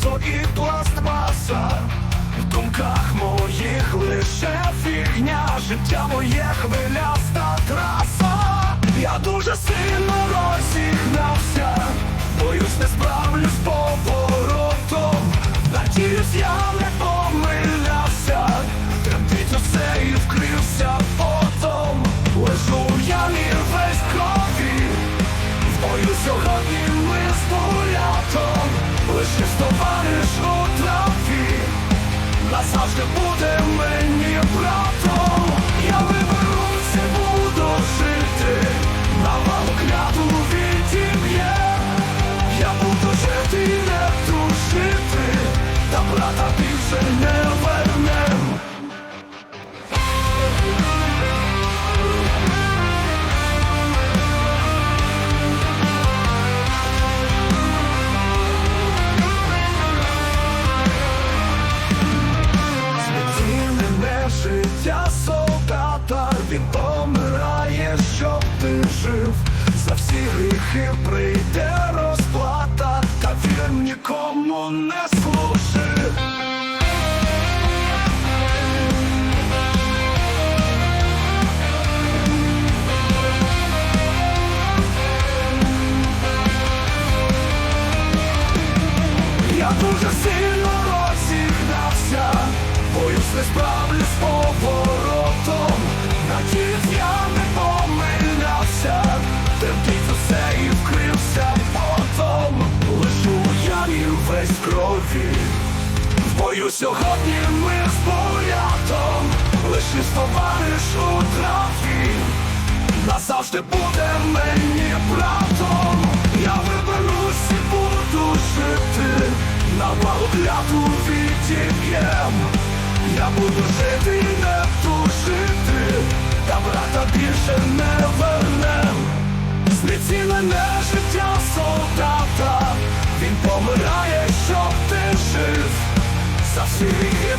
залізо і пластмаса, в думках моїх лише фігня, життя моє хвиляста траса, я дуже сильно розігнався, боюсь, не справлюсь поворотом, надіюсь, я не помилявся, терпіть усе і вкрився потом, лежу я і весь крові, в бою сьогодні товариш у траві, назавжди буде мені всі гріхи прийде розплата, та він нікому не служив. Я дуже сильно розігнався, боюсь, не справлюсь з поворотом. В бою сьогодні ми з бурятом, лише товариш у траві. Назавжди буде мені братом. Я виберусь і буду жити, на балу клятву відіб'єм. Я буду жити і не тушити, та брата більше не вернем. Знецінене життя Всі гріхи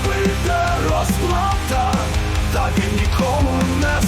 розплата, та він нікому не